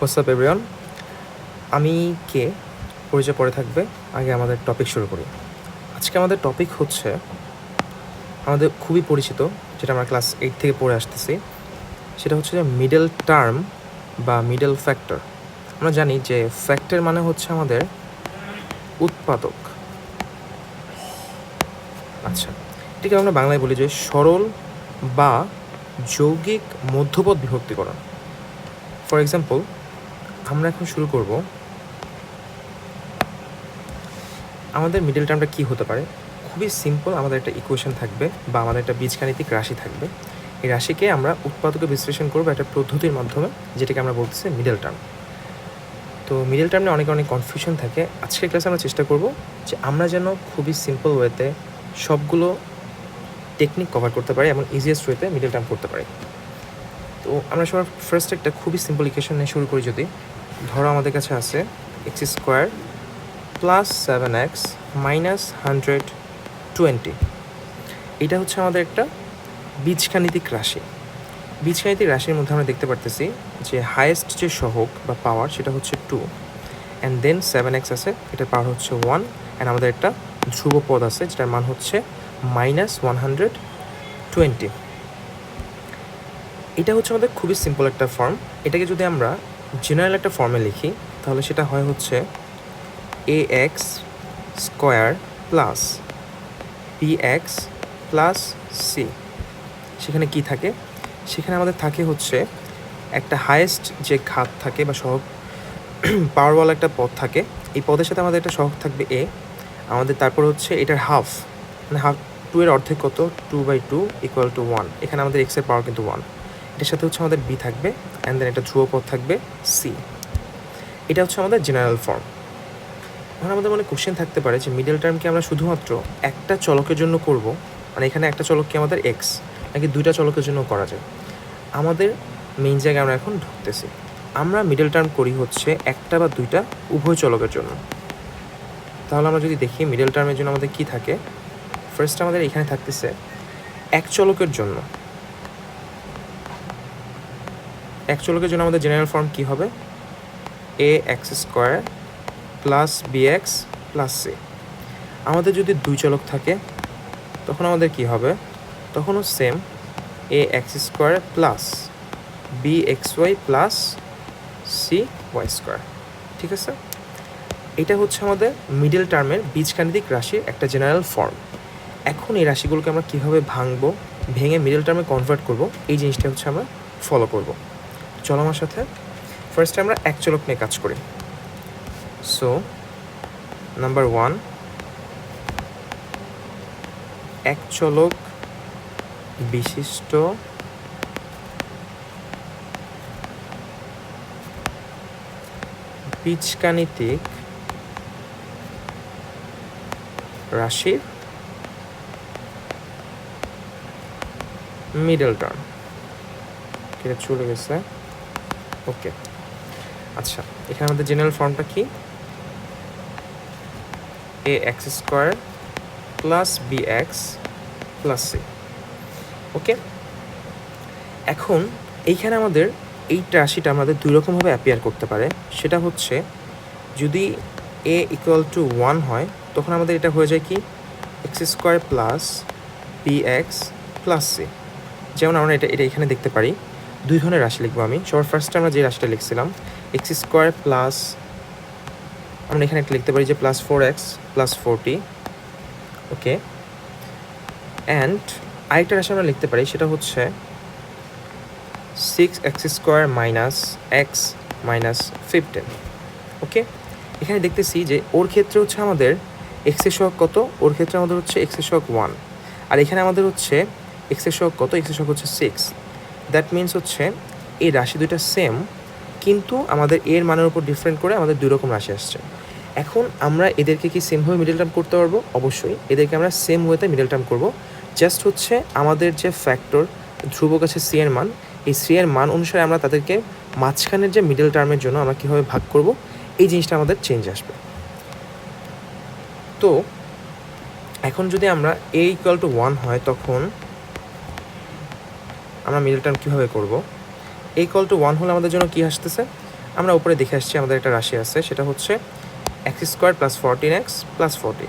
WhatsApp everyone আমি, কে, পরিচয় পরে থাকবে। আগে আমাদের টপিক শুরু করি। আজকে আমাদের টপিক হচ্ছে আমাদের খুবই পরিচিত, যেটা আমরা ক্লাস এইট থেকে পড়ে আসতেছি। সেটা হচ্ছে যে মিডল টার্ম বা মিডল ফ্যাক্টর আমরা জানি যে ফ্যাক্টর মানে হচ্ছে আমাদের উৎপাদক। আচ্ছা এটাকে আমরা বাংলায় বলি যে সরল বা যৌগিক মধ্যপদ বিভক্তিকরণ। ফর এক্সাম্পল আমরা এখন শুরু করব। আমাদের মিডল টার্মটা কী হতে পারে? খুবই সিম্পল আমাদের একটা ইকুয়েশন থাকবে বা আমাদের একটা বীজগাণিতিক রাশি থাকবে। এই রাশিকে আমরা উৎপাদকে বিশ্লেষণ করব একটা পদ্ধতির মাধ্যমে, যেটাকে আমরা বলতেছি মিডল টার্ম তো মিডল টার্মে অনেক অনেক কনফিউশন থাকে। আজকের ক্লাসে আমরা চেষ্টা করব যে আমরা যেন খুবই সিম্পল ওয়েতে সবগুলো টেকনিক কভার করতে পারি এবং ইজিয়েস্ট ওয়েতে মিডল টার্ম করতে পারি। তো আমরা সবার ফার্স্ট একটা খুবই সিম্পল ইকুয়েশন নিয়ে শুরু করি যদি। ধরো আমাদের কাছে আছে x square plus seven x minus hundred twenty এটা হচ্ছে আমাদের একটা বীজগাণিতিক রাশি। বীজগাণিতিক রাশির মধ্যে আমরা দেখতে পারতেছি যে হায়েস্ট যে সহগ বা পাওয়ার সেটা হচ্ছে two and then seven x আছে, এটার পাওয়ার হচ্ছে ওয়ান অ্যান্ড আমাদের একটা ধ্রুব পদ আছে, যেটার মান হচ্ছে মাইনাস ওয়ান হান্ড্রেড টোয়েন্টি এটা হচ্ছে আমাদের খুবই সিম্পল একটা ফর্ম এটাকে যদি আমরা জেনারেল একটা ফর্মে লিখি, তাহলে সেটা হয় হচ্ছে a x square plus b x plus c সেখানে কি থাকে? সেখানে আমাদের থাকে হচ্ছে একটা হায়েস্ট যে খাত থাকে বা সহগ পাওয়ারওয়ালা একটা পদ থাকে, এই পদের সাথে আমাদের একটা সহগ থাকবে এ আমাদের তারপর হচ্ছে এটার হাফ মানে হাফ টু এর অর্ধেক কত? Two by two equal to one এখানে আমাদের এক্সের পাওয়ার কিন্তু ওয়ান এটার সাথে হচ্ছে আমাদের বি থাকবে। অ্যান্ড দেন একটা ধ্রুব পদ থাকবে সি এটা হচ্ছে আমাদের জেনারেল ফর্ম এখন আমাদের মনে কোশ্চেন থাকতে পারে যে মিডল টার্মকে আমরা শুধুমাত্র একটা চলকের জন্য করব? মানে এখানে একটা চলককে আমাদের এক্স নাকি দুইটা চলকের জন্য করা যায়? আমাদের মেইন জায়গায় আমরা এখন ঢুকতেছি। আমরা মিডল টার্ম করি হচ্ছে একটা বা দুইটা উভয় চলকের জন্য। তাহলে আমরা যদি দেখি মিডল টার্মের জন্য আমাদের কি থাকে? ফার্স্ট আমাদের এখানে থাকতেছে এক চলকের জন্য। এক চলকের জন্য আমাদের জেনারেল ফর্ম কি হবে? A x square plus b x plus c আমাদের যদি দুই চলক থাকে, তখন আমাদের কি হবে? তখনও same a x square plus b x y plus c y square ঠিক আছে? এটা হচ্ছে আমাদের মিডল টার্মের বীজগাণিতিক রাশির একটা জেনারেল ফর্ম এখন এই রাশিগুলোকে আমরা কীভাবে ভাঙবো, ভেঙে মিডল টার্মে কনভার্ট করব, এই জিনিসটা হচ্ছে আমরা ফলো করব। চলো আমার সাথে। ফার্স্টে আমরা এক চলক নিয়ে কাজ করি। সো নাম্বার ওয়ান এক চলক বিশিষ্ট বীজগাণিতিক রাশির মিডল টার্ম এটা চলে গেছে। ওকে। আচ্ছা এখানে আমাদের জেনারেল ফর্মটা কি? A x square plus b x plus c okay? এখন এইখানে আমাদের এই রাশিটা আমাদের দুই রকমভাবে অ্যাপিয়ার করতে পারে। সেটা হচ্ছে, যদি এ ইকুয়াল টু ওয়ান হয়, তখন আমাদের এটা হয়ে যায় কি? X square plus b x plus c যেমন আমরা এটা এটা এখানে দেখতে পারি। দুই ধরনের রাশি লিখব আমি। সবার ফার্স্টে আমরা যে রাশিটা লিখছিলাম এক্স স্কোয়ার প্লাস আমরা এখানে একটা লিখতে পারি যে plus four x plus forty okay and আরেকটা রাশি আমরা লিখতে পারি, সেটা হচ্ছে six x square minus x minus fifteen okay এখানে দেখতেছি যে ওর ক্ষেত্রে হচ্ছে আমাদের এক্সের সহগ কত? ওর ক্ষেত্রে আমাদের হচ্ছে এক্সের সহগ ওয়ান আর এখানে আমাদের হচ্ছে এক্সের সহগ কত? এক্সের সহগ হচ্ছে সিক্স দ্যাট মিনস হচ্ছে, এই রাশি দুইটা সেম কিন্তু আমাদের এর মানের উপর ডিফারেন্ট করে আমাদের দুই রকম রাশি আসছে। এখন আমরা এদেরকে কি সেমভাবে মিডল টার্ম করতে পারব? অবশ্যই। এদেরকে আমরা সেম ওয়েতে মিডল টার্ম করব। জাস্ট হচ্ছে আমাদের যে ফ্যাক্টর ধ্রুবক আছে সি এর মান, এই সি এর মান অনুসারে আমরা তাদেরকে মাঝখানের যে মিডল টার্মের জন্য আমরা কীভাবে ভাগ করব, এই জিনিসটা আমাদের চেঞ্জ আসবে। তো, এখন যদি আমরা এ ইকুয়াল টু ওয়ান হয়, তখন আমরা মিডল টার্ম কীভাবে করব? এই কল টু ওয়ান হলে আমাদের জন্য কী আসতেছে? আমরা উপরে দেখে আসছি আমাদের একটা রাশি আছে, সেটা হচ্ছে x square plus fourteen x plus forty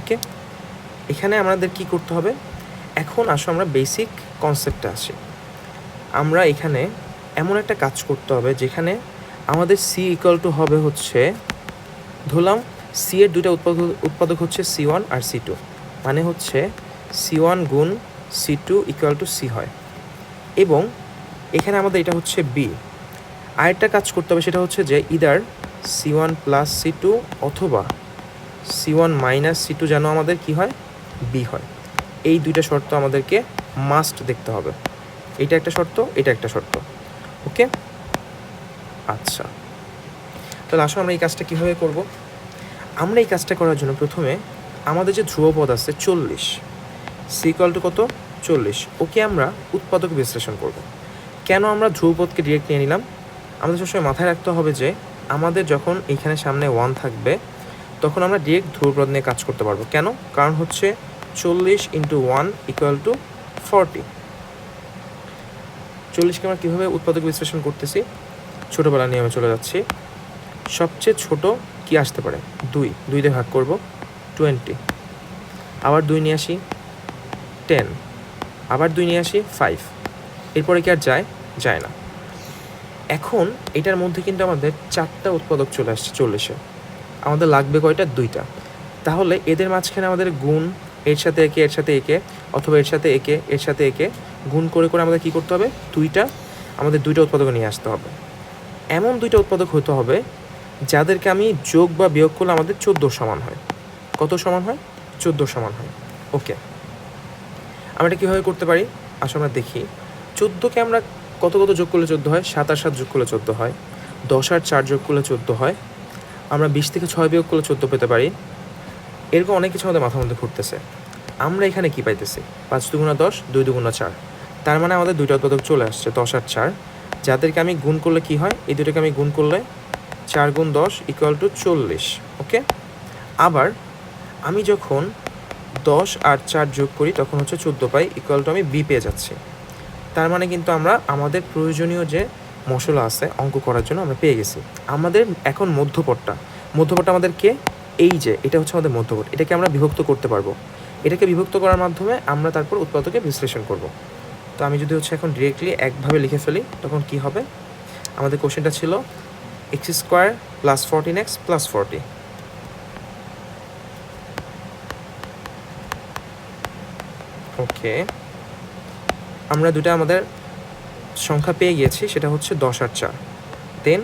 okay এখানে আমাদের কি করতে হবে? এখন আসো আমরা বেসিক কনসেপ্টে আসি। আমরা এখানে এমন একটা কাজ করতে হবে যেখানে আমাদের সি ইকুয়াল টু হবে হচ্ছে, ধরলাম সি এর দুইটা উৎপাদক উৎপাদক হচ্ছে সি ওয়ান আর সি টু মানে হচ্ছে সি ওয়ান গুণ c two equal to c হয়। এবং এখানে আমাদের এটা হচ্ছে বি আরেকটা কাজ করতে হবে সেটা হচ্ছে যে either c one plus c two অথবা c one minus c two যেন আমাদের কি হয়? বি হয়। এই দুইটা শর্ত আমাদেরকে মাস্ট দেখতে হবে। এটা একটা শর্ত, এটা একটা শর্ত। ওকে আচ্ছা। তাহলে আসলে আমরা এই কাজটা কীভাবে করব? আমরা এই কাজটা করার জন্য প্রথমে আমাদের যে ধ্রুবপদ আছে চল্লিশ সিকল টু কত? চল্লিশ। ওকে আমরা উৎপাদক বিশ্লেষণ করব। কেন আমরা ধ্রুবপদকে ডিরেক্ট নিয়ে নিলাম? আমাদের সবসময় মাথায় রাখতে হবে যে আমাদের যখন এখানে সামনে ওয়ান থাকবে, তখন আমরা ডিরেক্ট ধ্রুবপদ নিয়ে কাজ করতে পারব। কেন? কারণ হচ্ছে চল্লিশ into one equal to forty চল্লিশকে আমরা কীভাবে উৎপাদক বিশ্লেষণ করতেছি? ছোটোবেলা নিয়ে আমি চলে যাচ্ছি। সবচেয়ে ছোট কি আসতে পারে? দুই। দুই দিয়ে ভাগ করব টোয়েন্টি আবার দুই নিয়ে আসি টেন আবার দুই নিয়ে আসি ফাইভ এরপরে কি আর যায়? যায় না। এখন এটার মধ্যে কিন্তু আমাদের চারটা উৎপাদক চলে আসছে, চল্লিশে। আমাদের লাগবে কয়টা? দুইটা। তাহলে এদের মাঝখানে আমাদের গুণ, এর সাথে একে, এর সাথে একে, অথবা এর সাথে একে, এর সাথে একে, গুণ করে করে আমাদের কী করতে হবে? দুইটা, আমাদের দুইটা উৎপাদক নিয়ে আসতে হবে। এমন দুইটা উৎপাদক হতে হবে যাদেরকে আমি যোগ বা বিয়োগ করলে আমাদের চোদ্দোর সমান হয়। কত সমান হয়? চোদ্দোর সমান হয়। ওকে। আমরা এটা কীভাবে করতে পারি? আসলে আমরা দেখি। চোদ্দোকে আমরা কত কত যোগ করলে চোদ্দ হয়? সাত আর সাত যোগ করলে চোদ্দ হয়। দশ আর চার যোগ করলে চোদ্দ হয়। আমরা বিশ থেকে ছয় বিয়োগ করলে চোদ্দ পেতে পারি। এরকম অনেক কিছু আমাদের মাথার মধ্যে ঘুরতেছে। আমরা এখানে কি পাইতেছি? পাঁচ দুগুণা দশ, দুই দুগুণা চার। তার মানে আমাদের দুইটা উৎপাদক চলে আসছে, দশ আর চার। যাদেরকে আমি গুণ করলে কি হয়? এই দুটোকে আমি গুণ করলে চার গুণ দশ ইকুয়াল টু চল্লিশ ওকে আবার আমি যখন দশ আর চার যোগ করি, তখন হচ্ছে চোদ্দ পাই ইকুয়াল টু আমি বি পেয়ে যাচ্ছি। তার মানে কিন্তু আমরা আমাদের প্রয়োজনীয় যে মশলা আছে, অঙ্ক করার জন্য আমরা পেয়ে গেছি। আমাদের এখন মধ্যপটটা। মধ্যপটটা আমাদের কে? এই যে, এটা হচ্ছে আমাদের মধ্যপট। এটাকে আমরা বিভক্ত করতে পারব। এটাকে বিভক্ত করার মাধ্যমে আমরা তারপর উৎপাদকে বিশ্লেষণ করব। তো আমি যদি হচ্ছে এখন ডিরেক্টলি একভাবে লিখে ফেলি, তখন কি হবে? আমাদের কোশ্চেনটা ছিল x square plus fourteen x plus forty okay আমরা দুটা আমাদের সংখ্যা পেয়ে গিয়েছি, সেটা হচ্ছে দশ আর চার। Then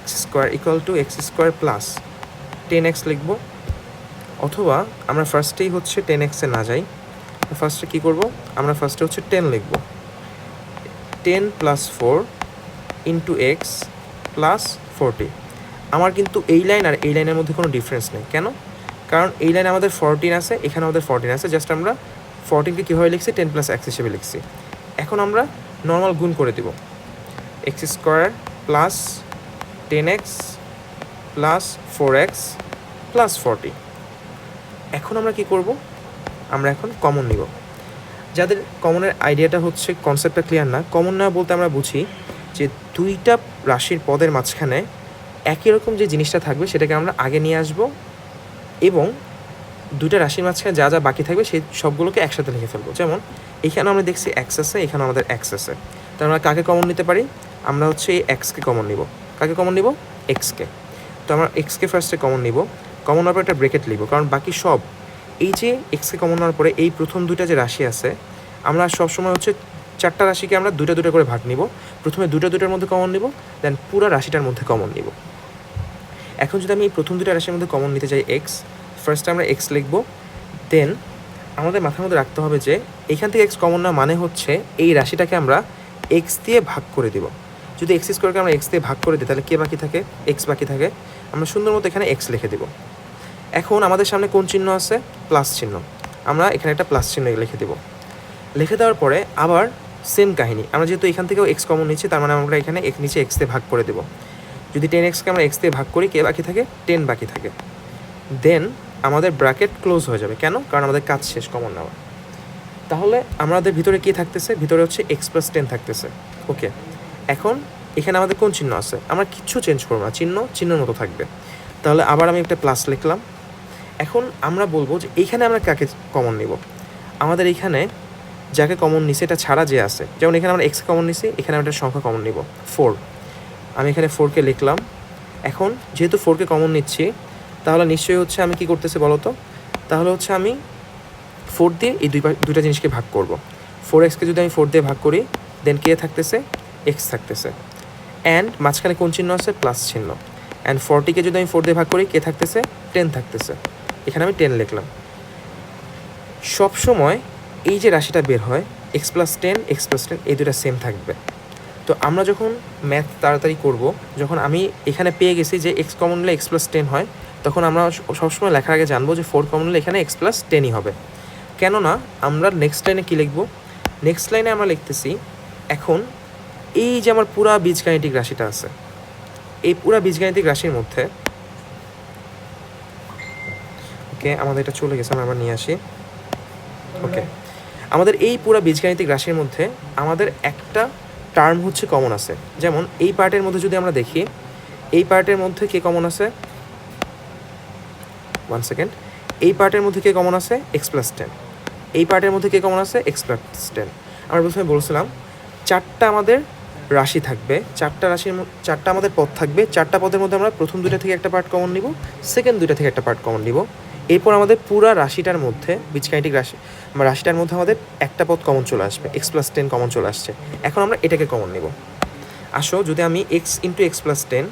x square equal to x square plus ten x লিখব। অথবা আমরা ফার্স্টেই হচ্ছে টেন এক্সে না যাই ফার্স্টে কী করব? আমরা ফার্স্টে হচ্ছে টেন লিখব। Ten plus four into x plus forty আমার কিন্তু এই লাইন আর এই লাইনের মধ্যে কোনো ডিফারেন্স নেই। কেন? কারণ এই লাইন আমাদের ফোরটিন আছে, এখানে আমাদের ফোরটিন আছে জাস্ট আমরা ফোরটিনকে কীভাবে লিখছি? টেন প্লাস এক্স হিসেবে লিখছি। এখন আমরা নর্মাল গুণ করে দিব। X square plus ten x plus four x plus forty এখন আমরা কি করব? আমরা এখন কমন নিব। যাদের কমনের আইডিয়াটা হচ্ছে কনসেপ্টটা ক্লিয়ার না কমন নেওয়া বলতে আমরা বুঝি যে দুইটা রাশির পদের মাঝখানে একই রকম যে জিনিসটা থাকবে সেটাকে আমরা আগে নিয়ে আসব এবং দুইটা রাশির মাঝখানে যা যা বাকি থাকবে সেই সবগুলোকে একসাথে লিখে ফেলব। যেমন এখানে আমরা দেখছি আছে, এখানে আমাদের আছে। তার আমরা কাকে কমন নিতে পারি? আমরা হচ্ছে এই এক্সকে কমন নিব। কাকে কমন নিব? এক্সকে তো আমরা এক্সকে ফার্স্টে কমন নিব। কমন নেওয়ার পর একটা ব্রেকেট লিখব কারণ বাকি সব, এই যে এক্সকে কমন নেওয়ার পরে এই প্রথম দুইটা যে রাশি আছে, আমরা সবসময় হচ্ছে চারটা রাশিকে আমরা দুটা দুটো করে ভাগ নিব। প্রথমে দুটো দুটোর মধ্যে কমন নিব দেন পুরো রাশিটার মধ্যে কমন নিব। এখন যদি আমি এই প্রথম দুটো রাশির মধ্যে কমন নিতে চাই এক্স ফার্স্টে আমরা এক্স লিখব দেন আমাদের মাথার মধ্যে রাখতে হবে যে এখান থেকে এক্স কমন না মানে হচ্ছে এই রাশিটাকে আমরা এক্স দিয়ে ভাগ করে দিব। যদি এক্স স্কোয়ারকে আমরা এক্স দিয়ে ভাগ করে দিই, তাহলে কে বাকি থাকে? এক্স বাকি থাকে। আমরা সুন্দর মতো এখানে এক্স লিখে দিব। এখন আমাদের সামনে কোন চিহ্ন আছে? প্লাস চিহ্ন। আমরা এখানে একটা প্লাস চিহ্ন লিখে দিব। লিখে দেওয়ার পরে আবার সেম কাহিনী। আমরা যেহেতু এখান থেকেও এক্স কমন নিচ্ছি, তার মানে আমরা এখানে এক নিচে এক্স দিয়ে ভাগ করে দেব। যদি টেন এক্সকে আমরা এক্স দিয়ে ভাগ করি, কে বাকি থাকে? টেন বাকি থাকে। দেন আমাদের ব্র্যাকেট ক্লোজ হয়ে যাবে। কেন? কারণ আমাদের কাজ শেষ কমন নেওয়া। তাহলে আমাদের ভিতরে কি থাকতেছে? ভিতরে হচ্ছে এক্স প্লাস টেন থাকতেছে। ওকে এখন এখানে আমাদের কোন চিহ্ন আছে? আমরা কিচ্ছু চেঞ্জ করব না। চিহ্ন, চিহ্নের মতো থাকবে। তাহলে আবার আমি একটা প্লাস লিখলাম। এখন আমরা বলব যে এইখানে আমরা কাকে কমন নিব? আমাদের এইখানে যাকে কমন নিছি, এটা ছাড়া যে আছে, যেমন এখানে আমরা এক্স কমন নিছি, এখানে আমরা একটা সংখ্যা কমন নিব ফোর আমি এখানে ফোরকে লিখলাম। এখন যেহেতু ফোরকে কমন নিচ্ছি, তাহলে নিশ্চয়ই হচ্ছে আমি কি করতেছি বলো তো? তাহলে হচ্ছে আমি ফোর দিয়ে এই দুই দুইটা জিনিসকে ভাগ করব। ফোর এক্সকে যদি আমি ফোর দিয়ে ভাগ করি দেন কে থাকতেছে এক্স থাকতেছে। অ্যান্ড মাঝখানে কোন চিহ্ন আছে? প্লাস চিহ্ন। অ্যান্ড ফোরটিকে যদি আমি ফোর দিয়ে ভাগ করি কে থাকতেছে টেন থাকতেছে। এখানে আমি টেন লিখলাম। সবসময় এই যে রাশিটা বের হয় x plus ten x plus ten এই দুটা সেম থাকবে। তো আমরা যখন ম্যাথ তাড়াতাড়ি করব, যখন আমি এখানে পেয়ে গেছি যে এক্স কমন হলে এক্স প্লাস টেন হয়, তখন আমরা সবসময় লেখার আগে জানব যে ফোর কমন হলে এখানে এক্স প্লাস টেনই হবে। কেননা আমরা নেক্সট লাইনে কী লিখব? নেক্সট লাইনে আমরা লিখতেছি, এখন এই যে আমার পুরা বীজগাণিতিক রাশিটা আছে, এই পুরা বীজগাণিতিক রাশির মধ্যে ওকে আমাদের এটা চলে গেছে, আমরা আবার নিয়ে আসি। ওকে আমাদের এই পুরা বীজগাণিতিক রাশির মধ্যে আমাদের একটা টার্ম হচ্ছে কমন আছে। যেমন এই পার্টের মধ্যে যদি আমরা দেখি, এই পার্টের মধ্যে কে কমন আছে? ওয়ান সেকেন্ড এই পার্টের মধ্যে কে কমন আছে? এক্স প্লাস টেন এই পার্টের মধ্যে কে কমন আছে? এক্স প্লাস টেন আমরা প্রথমে বলছিলাম, চারটা আমাদের রাশি থাকবে, চারটা রাশির চারটা আমাদের পদ থাকবে, চারটা পদের মধ্যে আমরা প্রথম দুইটা থেকে একটা পার্ট কমন নিব সেকেন্ড দুইটা থেকে একটা পার্ট কমন নিব। এরপর আমাদের পুরা রাশিটার মধ্যে, বীজগাণিতিক রাশি রাশিটার মধ্যে আমাদের একটা পদ কমন চলে আসবে এক্স প্লাস টেন কমন চলে আসছে। এখন আমরা এটাকে কমন নেব। আসো, যদি আমি x into x plus ten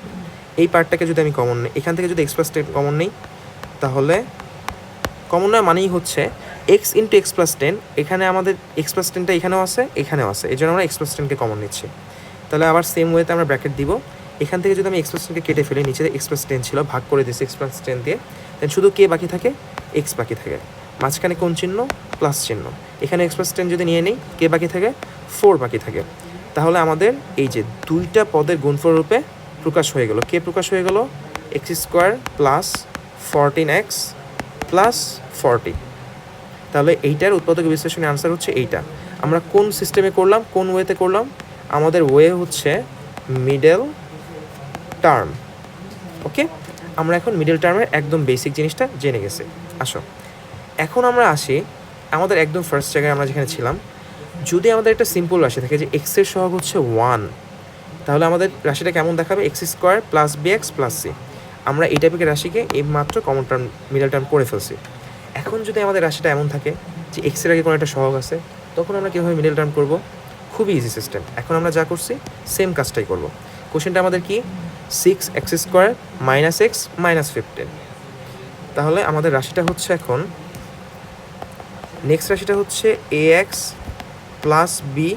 এই পার্টটাকে যদি আমি কমন নিই, এখান থেকে যদি এক্স প্লাস টেন কমন নিই, তাহলে কমন নয় মানেই হচ্ছে x into x plus ten এখানে আমাদের এক্স প্লাস টেনটা এখানেও আছে এখানেও আছে। এই জন্য আমরা এক্স প্লাস টেনকে কমন নিচ্ছি। তাহলে আবার সেম ওয়েতে আমরা ব্র্যাকেট দিব। এখান থেকে যদি আমি এক্স প্লাস টেনকে কেটে ফেলি নিচে এক্স প্লাস টেন ছিল, ভাগ করে দিচ্ছি এক্স প্লাস টেন দিয়ে। দেন শুধু কে বাকি থাকে? এক্স বাকি থাকে। মাঝখানে কোন চিহ্ন? প্লাস চিহ্ন। এখানে এক্স প্লাস টেন যদি নিয়ে নিই, কে বাকি থাকে? ফোর বাকি থাকে। তাহলে আমাদের এই যে দুইটা পদের গুণফল রূপে প্রকাশ হয়ে গেল। কে প্রকাশ হয়ে গেল? X square plus fourteen x plus forty তাহলে এইটার উৎপাদক বিশ্লেষণের আনসার হচ্ছে এইটা। আমরা কোন সিস্টেমে করলাম? কোন ওয়েতে করলাম? আমাদের ওয়ে হচ্ছে মিডল টার্ম ওকে আমরা এখন মিডল টার্মের একদম বেসিক জিনিসটা জেনে গেছি। আসো। এখন আমরা আসি আমাদের একদম ফার্স্ট জায়গায় আমরা যেখানে ছিলাম। যদি আমাদের একটা সিম্পল রাশি থাকে যে এক্সের সহগ হচ্ছে ওয়ান তাহলে আমাদের রাশিটা কেমন দেখাবে? X square plus b x plus c আমরা এই টাইপের রাশিকে এই মাত্র কমন টার্ম মিডল টার্ম করে ফেলছি। এখন যদি আমাদের রাশিটা এমন থাকে যে এক্সের আগে কোনো একটা সহগ আছে, তখন আমরা কীভাবে মিডল টার্ম করব? খুবই ইজি সিস্টেম এখন আমরা যা করছি সেম কাজটাই করব। কোশ্চেনটা আমাদের কি? Six x square minus x minus fifteen তাহলে আমাদের রাশিটা হচ্ছে এখন নেক্সট রাশিটা হচ্ছে a x plus b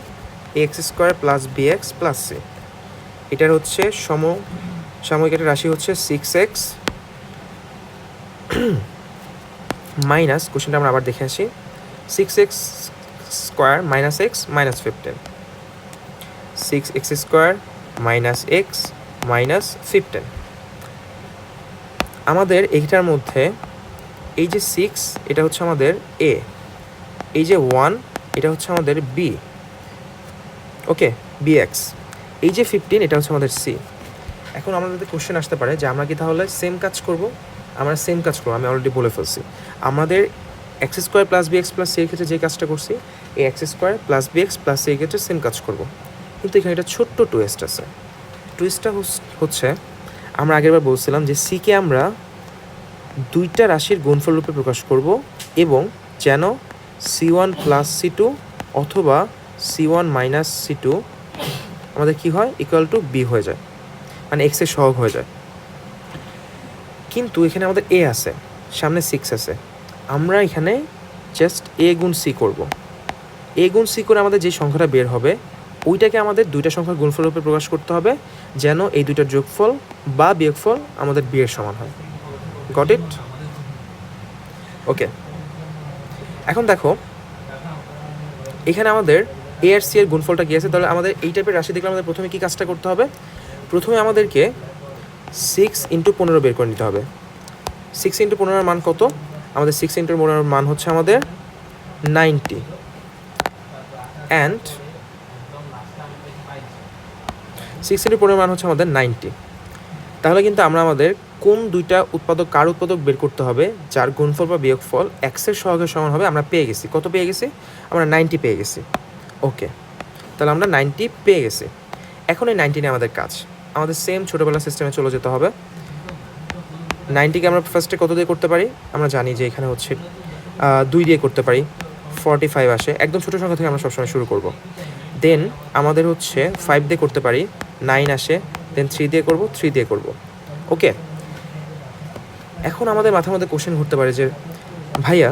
x square plus b x plus c এটার হচ্ছে সম, সাময়িক একটা রাশি হচ্ছে সিক্স এক্স মাইনাস কোশ্চেনটা আমরা আবার দেখে আসি six x square minus x minus fifteen six x square minus x minus fifteen আমাদের এইটার মধ্যে এই যে সিক্স এটা হচ্ছে আমাদের এ এই যে ওয়ান এটা হচ্ছে আমাদের বি ওকে বি এক্স এই যে ফিফটিন এটা হচ্ছে আমাদের সি এখন আমাদের কোশ্চেন আসতে পারে যে আমরা কি তাহলে সেম কাজ করব? আমরা সেম কাজ করব, আমি অলরেডি বলে ফেলছি। আমাদের x square plus b x plus c ক্ষেত্রে যে কাজটা করছি, এই x square plus b x plus c ক্ষেত্রে সেম কাজ করব। কিন্তু এখানে একটা ছোট্ট টুইস্ট আছে। টুইস্টটা হচ্ছে, আমরা আগেরবার বলছিলাম যে সিকে আমরা দুইটা রাশির গুণফল রূপে প্রকাশ করব এবং যেন c one plus c two অথবা c one minus c two আমাদের কী হয়? ইকুয়াল টু বি হয়ে যায়। মানে এক্সের সহগ হয়ে যায়। কিন্তু এখানে আমাদের এ আছে, সামনে সিক্স আছে। আমরা এখানে জাস্ট এ গুণ সি করব। এ গুণ সি করে আমাদের যে সংখ্যাটা বের হবে, ওইটাকে আমাদের দুইটা সংখ্যার গুণফল রূপে প্রকাশ করতে হবে যেন এই দুইটার যোগফল বা বিয়োগফল আমাদের বিয়ের সমান হয়। গট ইট ওকে এখন দেখো, এখানে আমাদের এ আর সি এর গুণফলটা আছে? তাহলে আমাদের এই টাইপের রাশি দেখলে আমাদের প্রথমে কি কাজটা করতে হবে? প্রথমে আমাদেরকে সিক্স ইন্টু পনেরো বের করে নিতে হবে। সিক্স ইন্টু পনেরোর মান কত? আমাদের সিক্স ইন্টু পনেরোর মান হচ্ছে আমাদের নাইনটি অ্যান্ড সিক্স ইন্টু মান হচ্ছে আমাদের নাইনটি তাহলে কিন্তু আমরা আমাদের কোন দুইটা উৎপাদক, কার উৎপাদক বের করতে হবে, যার গুণফল বা বিয়োগফল এক্সের সহগের সমান হবে, আমরা পেয়ে গেছি। কত পেয়ে গেছি? আমরা নাইনটি পেয়ে গেছি। ওকে তাহলে আমরা নাইনটি পেয়ে গেছি। এখন এই নাইনটি নিয়ে আমাদের কাজ। আমাদের সেম ছোটোবেলার সিস্টেমে চলে যেতে হবে। নাইনটিকে আমরা ফার্স্টে কত দিয়ে করতে পারি? আমরা জানি যে এখানে হচ্ছে দুই দিয়ে করতে পারি। ফর্টি ফাইভ আসে। একদম ছোটো সংখ্যা থেকে আমরা সবসময় শুরু করব। দেন আমাদের হচ্ছে ফাইভ দিয়ে করতে পারি। নাইন আসে দেন থ্রি দিয়ে করব থ্রি দিয়ে করব। ওকে এখন আমাদের মাথার মধ্যে কোশ্চেন ঘুরতে পারে যে, ভাইয়া,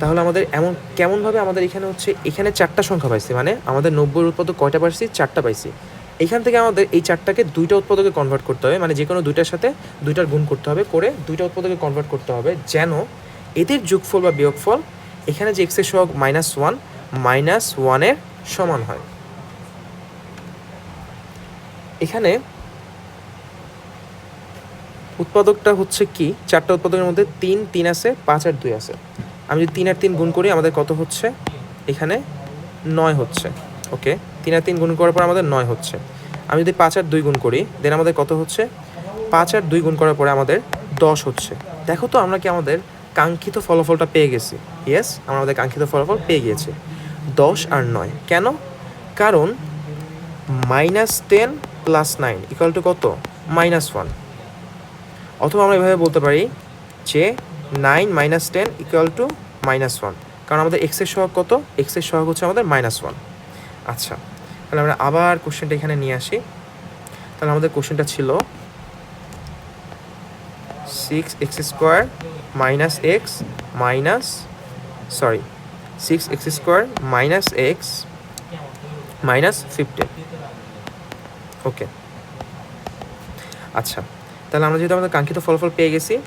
তাহলে আমাদের এমন, কেমনভাবে আমাদের এখানে হচ্ছে, এখানে চারটা সংখ্যা পাইছি মানে আমাদের নব্বই উৎপাদক কয়টা পাইছি? চারটা পাইছি। এখান থেকে আমাদের এই চারটাকে দুইটা উৎপাদকে কনভার্ট করতে হবে মানে যে কোনো দুইটার সাথে দুইটার গুণ করতে হবে, করে দুইটা উৎপাদকে কনভার্ট করতে হবে, যেন এদের যোগফল বা বিয়োগফল এখানে যে এক্সের সহগ মাইনাস ওয়ান মাইনাস ওয়ানের সমান হয়। এখানে উৎপাদকটা হচ্ছে কি? চারটা উৎপাদকের মধ্যে তিন তিন আছে, পাঁচ আর দুই আছে। আমি যদি তিন আর তিন গুণ করি, আমাদের কত হচ্ছে? এখানে নয় হচ্ছে। ওকে? তিন আর তিন গুণ করার পর আমাদের নয় হচ্ছে। আমি যদি পাঁচ আর দুই গুণ করি দেন আমাদের কত হচ্ছে? পাঁচ আর দুই গুণ করার পরে আমাদের দশ হচ্ছে। দেখো তো আমরা কি আমাদের কাঙ্ক্ষিত ফলাফলটা পেয়ে গেছি। ইয়েস আমরা আমাদের কাঙ্ক্ষিত ফলাফল পেয়ে গিয়েছি। দশ আর নয়। কেন? কারণ minus ten plus nine equal to কত? মাইনাস ওয়ান অথবা আমরা এভাবে বলতে পারি যে nine minus ten equal to minus one কারণ আমাদের এক্সের সহগ কত? এক্সের সহগ হচ্ছে আমাদের মাইনাস ওয়ান আচ্ছা তাহলে আমরা আবার কোশ্চেনটা এখানে নিয়ে আসি। তাহলে আমাদের কোশ্চেনটা ছিল six x square minus x minus sorry six x square minus x minus fifteen okay আচ্ছা তাহলে আমরা যেহেতু আমাদের কাঙ্ক্ষিত ফলাফল পেয়ে গেছি,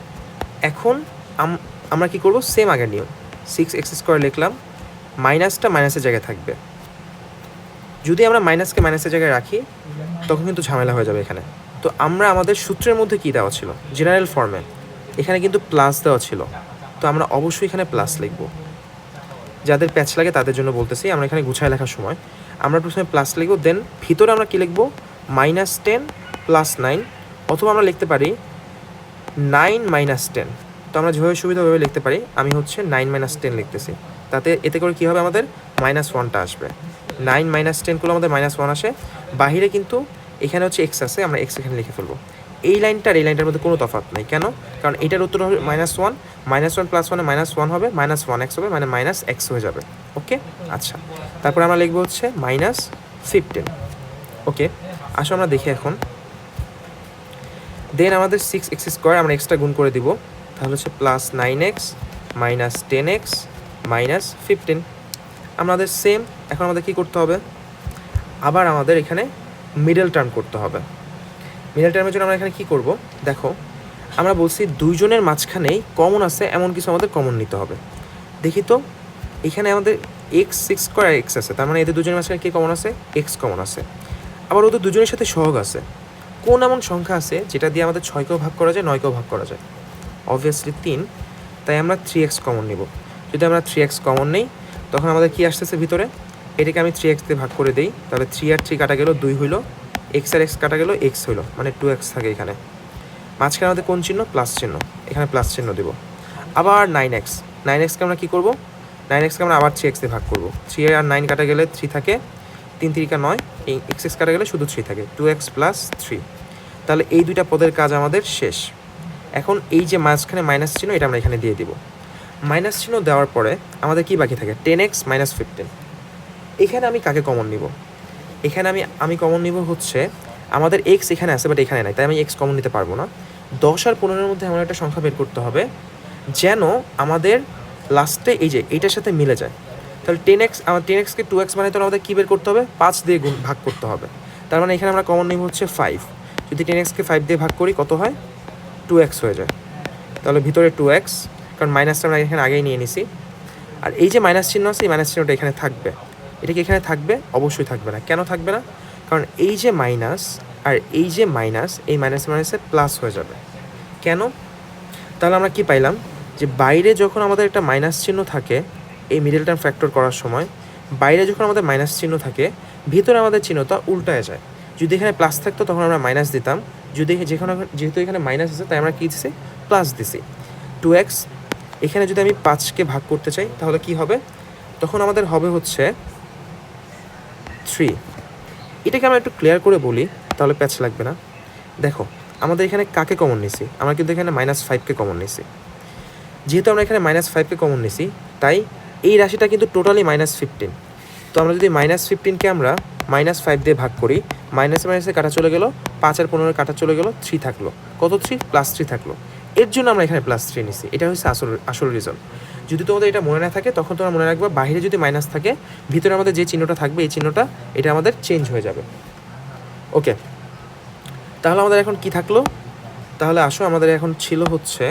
এখন আম- আমরা কি করব? সেম আগের নিয়ম। সিক্স এক্স স্কোয়ার লিখলাম মাইনাসটা মাইনাসের জায়গায় থাকবে। যদি আমরা মাইনাসকে মাইনাসের জায়গায় রাখি, তখন কিন্তু ঝামেলা হয়ে যাবে এখানে। তো আমরা আমাদের সূত্রের মধ্যে কী দেওয়া ছিল? জেনারেল ফর্মে এখানে কিন্তু প্লাস দেওয়া ছিল। তো আমরা অবশ্যই এখানে প্লাস লিখব। যাদের প্যাচ লাগে তাদের জন্য বলতেছি, আমরা এখানে গুছায় লেখার সময়। আমরা প্রথমে প্লাস লিখব দেন ভিতরে আমরা কী লিখব? মাইনাস টেন প্লাস নাইন অথবা আমরা লিখতে পারি নাইন মাইনাস টেন। তো আমরা যেভাবে সুবিধা ওইভাবে লিখতে পারি, আমি হচ্ছে নাইন মাইনাস টেন লিখতেছি। তাতে এতে করে কী হবে আমাদের? মাইনাস ওয়ানটা আসবে। নাইন মাইনাস টেন করলে আমাদের মাইনাস ওয়ান আসে। বাহিরে কিন্তু এখানে হচ্ছে এক্স আছে, আমরা এক্স এখানে লিখে ফেলব। এই লাইনটা আর এই লাইনটার মধ্যে কোনো তফাৎ নেই। কেন? কারণ এটার উত্তর হবে minus one. Minus one plus ওয়ানে মাইনাস ওয়ান হবে, মাইনাস ওয়ান এক্স হবে মানে মাইনাস এক্স হয়ে যাবে। ওকে? আচ্ছা। তারপর আমরা লিখব হচ্ছে মাইনাস ফিফটিন। ওকে? আসো আমরা দেখি এখন। দেন আমাদের সিক্স এক্স স্কোয়ার আমরা এক্সট্রা গুণ করে দিব। তাহলে হচ্ছে plus nine x minus ten x minus fifteen আমাদের সেম এখন আমাদের কী করতে হবে? আবার আমাদের এখানে মিডল টার্ম করতে হবে। মিডল টার্মের জন্য আমরা এখানে কী করব? দেখো, আমরা বলছি দুইজনের মাঝখানেই কমন আছে, এমন কিছু আমাদের কমন নিতে হবে। দেখি তো, এখানে আমাদের এক্স সিক্স স্কোয়ার এক্স আছে, তার মানে এদের দুজনের মাঝখানে কী কমন আছে? এক্স কমন আছে। আবার ওদের দুজনের সাথে সহগ আছে। কোন এমন সংখ্যা আছে যেটা দিয়ে আমাদের ছয়কেও ভাগ করা যায় নয়কেও ভাগ করা যায়? অবভিয়াসলি তিন, তাই আমরা থ্রি এক্স কমন নেব। যদি আমরা থ্রি এক্স কমন নেই, তখন আমাদের কি আসতেছে ভিতরে? এটাকে আমি থ্রি এক্স দিয়ে ভাগ করে দিই, তাহলে থ্রি আর থ্রি কাটা গেলো দুই হইল এক্স আর এক্স কাটা গেলো এক্স হইল মানে টু এক্স থাকে এখানে। মাঝখানে আমাদের কোন চিহ্ন? প্লাস চিহ্ন। এখানে প্লাস চিহ্ন দেবো। আবার নাইন এক্স নাইন এক্সকে আমরা কী করব? নাইন এক্সকে আমরা আবার থ্রি এক্স দিয়ে ভাগ করব। থ্রি আর নাইন কাটা গেলে থ্রি থাকে তিন তিরিকা নয়, এই এক্স এক্স কাটা গেলে শুধু থ্রি থাকে টু এক্স প্লাস থ্রি তাহলে এই দুইটা পদের কাজ আমাদের শেষ। এখন এই যে মাঝখানে মাইনাস চিহ্ন, এটা আমরা এখানে দিয়ে দিব। মাইনাস চিহ্ন দেওয়ার পরে আমাদের কি বাকি থাকে? টেন এক্স মাইনাস ফিফটিন এখানে আমি কাকে কমন নিব? এখানে আমি আমি কমন নিব হচ্ছে, আমাদের এক্স এখানে আছে বাট এখানে নাই, তাই আমি এক্স কমন নিতে পারব না। দশ আর পনেরোর মধ্যে আমার একটা সংখ্যা বের করতে হবে, যেন আমাদের লাস্টে এই যে এইটার সাথে মিলে যায়। তাহলে টেন এক্স আমার টেন এক্সকে টু এক্স মানে তো আমাদের কী বের করতে হবে? পাঁচ দিয়ে গুণ, ভাগ করতে হবে। তার মানে এখানে আমরা কমন নিব হচ্ছে ফাইভ যদি টেন এক্সকে ফাইভ দিয়ে ভাগ করি, কত হয়? টু এক্স হয়ে যায়। তাহলে ভিতরে টু এক্স কারণ মাইনাসটা আমরা এখানে আগেই নিয়ে নিছি। আর এই যে মাইনাস চিহ্ন আছে, এই মাইনাস চিহ্নটা এখানে থাকবে। এটা কি এখানে থাকবে? অবশ্যই থাকবে না। কেন থাকবে না? কারণ এই যে মাইনাস আর এই যে মাইনাস এই মাইনাস মাইনাসে প্লাস হয়ে যাবে। কেন? তাহলে আমরা কি পাইলাম? যে বাইরে যখন আমাদের একটা মাইনাস চিহ্ন থাকে এই মিডল টার্ম ফ্যাক্টর করার সময় বাইরে যখন আমাদের মাইনাস চিহ্ন থাকে, ভিতরে আমাদের চিহ্নটা উল্টায় যায়। যদি এখানে প্লাস থাকতো তখন আমরা মাইনাস দিতাম। যদি যেখানে যেহেতু এখানে মাইনাস আছে, তাই আমরা কী দিছি? প্লাস দিছি। টু এক্স এখানে যদি আমি পাঁচকে ভাগ করতে চাই, তাহলে কি হবে? তখন আমাদের হবে হচ্ছে থ্রি এটাকে আমরা একটু ক্লিয়ার করে বলি, তাহলে প্যাচ লাগবে না। দেখো, আমাদের এখানে কাকে কমন নিছি? আমরা কিন্তু এখানে মাইনাস ফাইভকে কমন নিছি। যেহেতু আমরা এখানে মাইনাস ফাইভকে কমন নিছি, তাই এই রাশিটা কিন্তু টোটালি মাইনাস ফিফটিন তো আমরা যদি মাইনাস ফিফটিনকে আমরা মাইনাস ফাইভ দিয়ে ভাগ করি মাইনাস মাইনাসে কাটা চলে গেল, পাঁচ আর পনেরো কাটা চলে গেল থ্রি থাকল। কত থ্রি প্লাস থ্রি থাকল। এর জন্য আমরা এখানে প্লাস থ্রি নিছি। এটা হচ্ছে আসল আসল রিজন যদি তোমাদের এটা মনে না থাকে, তখন তোমরা মনে রাখবে বাইরে যদি মাইনাস থাকে, ভিতরে আমাদের যে চিহ্নটা থাকবে, এই চিহ্নটা, এটা আমাদের চেঞ্জ হয়ে যাবে। ওকে তাহলে আমাদের এখন কি থাকল? তাহলে আসো, আমাদের এখন ছিল হচ্ছে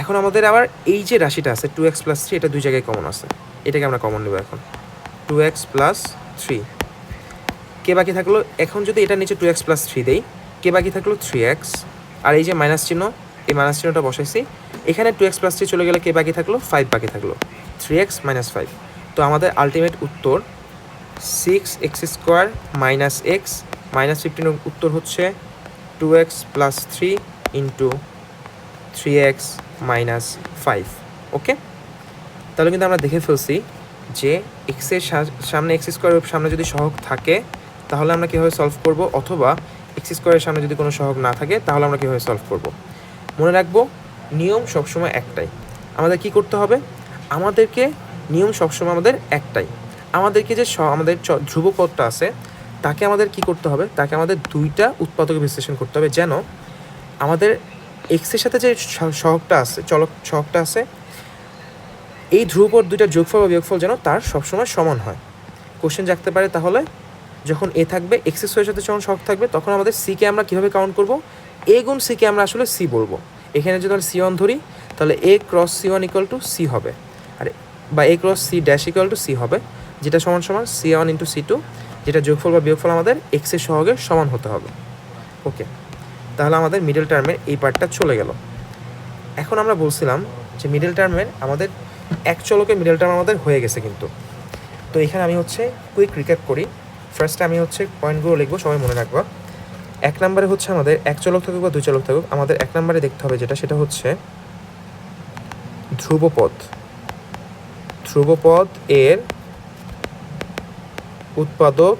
এখন আমাদের আবার এই যে রাশিটা আছে টু এক্স প্লাস থ্রি এটা দুই জায়গায় কমন আছে। এটাকে আমরা কমন নেব এখন। টু এক্স প্লাস থ্রি কে বাকি থাকল? এখন যদি এটা নিচে টু এক্স প্লাস থ্রি দেই, কে বাকি থাকল? থ্রি এক্স আর এই যে মাইনাস চিহ্ন, এই মাইনাস চিহ্নটা বসাইছি। এখানে টু এক্স প্লাস থ্রি চলে গেলে কে বাকি থাকল? ফাইভ বাকি থাকল। থ্রি এক্স মাইনাস ফাইভ তো আমাদের আলটিমেট উত্তর six x square minus x minus ফিফটিনের উত্তর হচ্ছে two x plus three into three x minus five okay তাহলে কিন্তু আমরা দেখে ফেলছি যে এক্সের সামনে এক্স স্কোয়ারের সামনে যদি সহগ থাকে, তাহলে আমরা কীভাবে সলভ করব? অথবা এক্স স্কোয়ারের সামনে যদি কোনো সহগ না থাকে, তাহলে আমরা কীভাবে সলভ করব? মনে রাখব, নিয়ম সবসময় একটাই। আমাদের কি করতে হবে? আমাদেরকে নিয়ম সবসময় আমাদের একটাই। আমাদেরকে যে আমাদের ধ্রুবপদটা আছে, তাকে আমাদের কি করতে হবে? তাকে আমাদের দুইটা উৎপাদকে বিশ্লেষণ করতে হবে। যেন আমাদের এক্সের সাথে যে সহগটা আছে, চলক সহগটা আছে, এই ধ্রুবপদ দুইটা যোগফল বা বিয়োগফল যেন তার সবসময় সমান হয়। কোশ্চেন জাগতে পারে তাহলে, যখন এ থাকবে এক্স স্কোয়ারের সাথে যখন শখ থাকবে, তখন আমাদের সিকে আমরা কীভাবে কাউন্ট করব? এ গুণ সিকে আমরা আসলে সি বলব। এখানে যদি আমরা সি ওয়ান ধরি, তাহলে a cross c one equal to c হবে। আর বা a cross c dash equal to c হবে, যেটা সমান সমান c one into c two যেটা যোগফল বা বিয়োগফল আমাদের এক্সের সহগের সমান হতে হবে। ওকে তাহলে আমাদের মিডল টার্মের এই পার্টটা চলে গেল। এখন আমরা বলছিলাম যে মিডল টার্মের আমাদের এক চলকে মিডল টার্ম আমাদের হয়ে গেছে কিন্তু। তো এখানে আমি হচ্ছে কুইক রিক্যাপ করি। ফার্স্টে আমি হচ্ছে পয়েন্টগুলো লিখব, সবাই মনে রাখব। এক নম্বরে হচ্ছে আমাদের এক চলক থাকুক বা দুই চলক থাকুক, আমাদের এক নম্বরে দেখতে হবে যেটা, সেটা হচ্ছে ধ্রুবপদ। ধ্রুবপদ এর উৎপাদক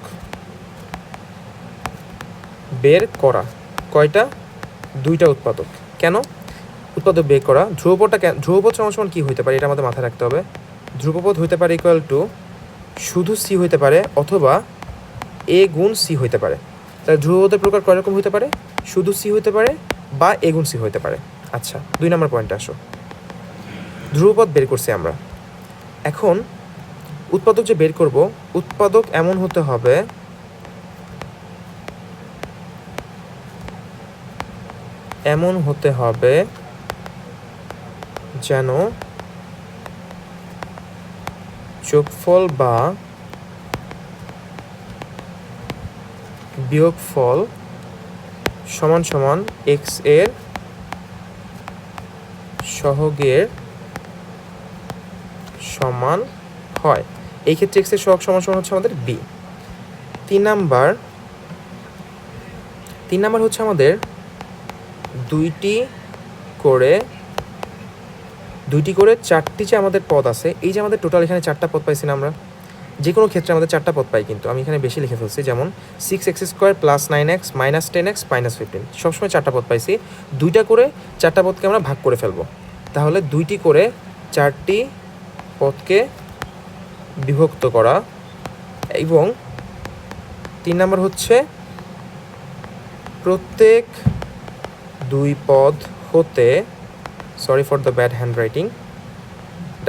বের করা। কয়টা? দুইটা উৎপাদক। কেন? উৎপাদক বের করা। ধ্রুবপদটা ধ্রুবপদ সমান সমান কী হইতে পারে? এটা আমাদের মাথায় রাখতে হবে। ধ্রুবপদ হইতে পারে ইকুয়াল টু শুধু সি হইতে পারে অথবা এ গুণ সি হইতে পারে। তাহলে ধ্রুবপদের প্রকার কয় রকম হইতে পারে? শুধু সি হইতে পারে বা এ গুণ সি হইতে পারে। আচ্ছা দুই নম্বর পয়েন্টে আসো। ধ্রুবপদ বের করছি আমরা। এখন উৎপাদক যে বের করব, উৎপাদক এমন হতে হবে এমন হতে হবে যেন যোগফল বা বিয়োগফল সমান সমান এক্সের সহগের সমান হয়। এই ক্ষেত্রে এক্সের সহগ সমান সমান হচ্ছে আমাদের বি তিন নাম্বার তিন নাম্বার হচ্ছে আমাদের দুইটি করে দুইটি করে চারটি যে আমাদের পদ আছে, এই যে আমাদের টোটাল এখানে চারটা পদ পাইছি না আমরা যে কোনো ক্ষেত্রে আমাদের চারটা পদ পাই কিন্তু। আমি এখানে বেশি লিখে ফেলছি, যেমন six x square plus nine x minus ten x minus fifteen সবসময় চারটা পদ পাইছি। দুইটা করে চারটা পদকে আমরা ভাগ করে ফেলব। তাহলে দুইটি করে চারটি পদকে বিভক্ত করা এবং তিন নম্বর হচ্ছে প্রত্যেক দুই পদ হতে sorry for the bad handwriting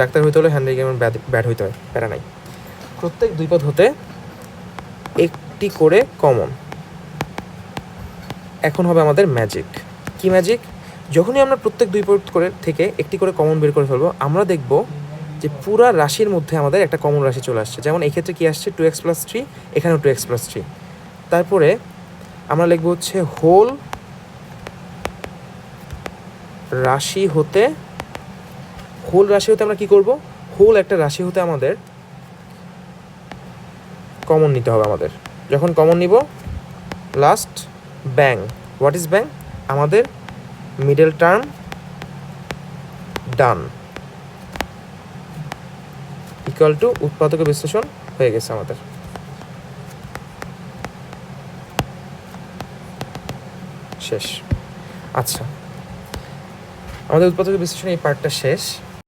doctor হইতে হলে হ্যান্ড রাইটিং ব্যাড ব্যাড হইতে হয়, প্যারা নাই। প্রত্যেক দুই পদ হতে একটি করে কমন এখন হবে আমাদের ম্যাজিক কি ম্যাজিক যখনই আমরা প্রত্যেক দুই পদ করে, থেকে একটি করে কমন বের করে ফেলব, আমরা দেখব যে পুরা রাশির মধ্যে আমাদের একটা কমন রাশি চলে আসছে। যেমন এই ক্ষেত্রে কি আসছে? টু এক্স প্লাস থ্রি এখানেও টু এক্স প্লাস থ্রি তারপরে আমরা লিখব হচ্ছে হোল রাশি হতে, হোল রাশি হতে আমরা কি করব? হোল একটা রাশি হতে আমাদের কমন নিতে হবে আমাদের। যখন কমন নিব last bang what is bang আমাদের middle term done equal to উৎপাদকের বিশ্লেষণ হয়ে গেছে আমাদের। শেষ। আচ্ছা আমাদের উৎপাদক বিশ্লেষণ এই পার্টটা শেষ।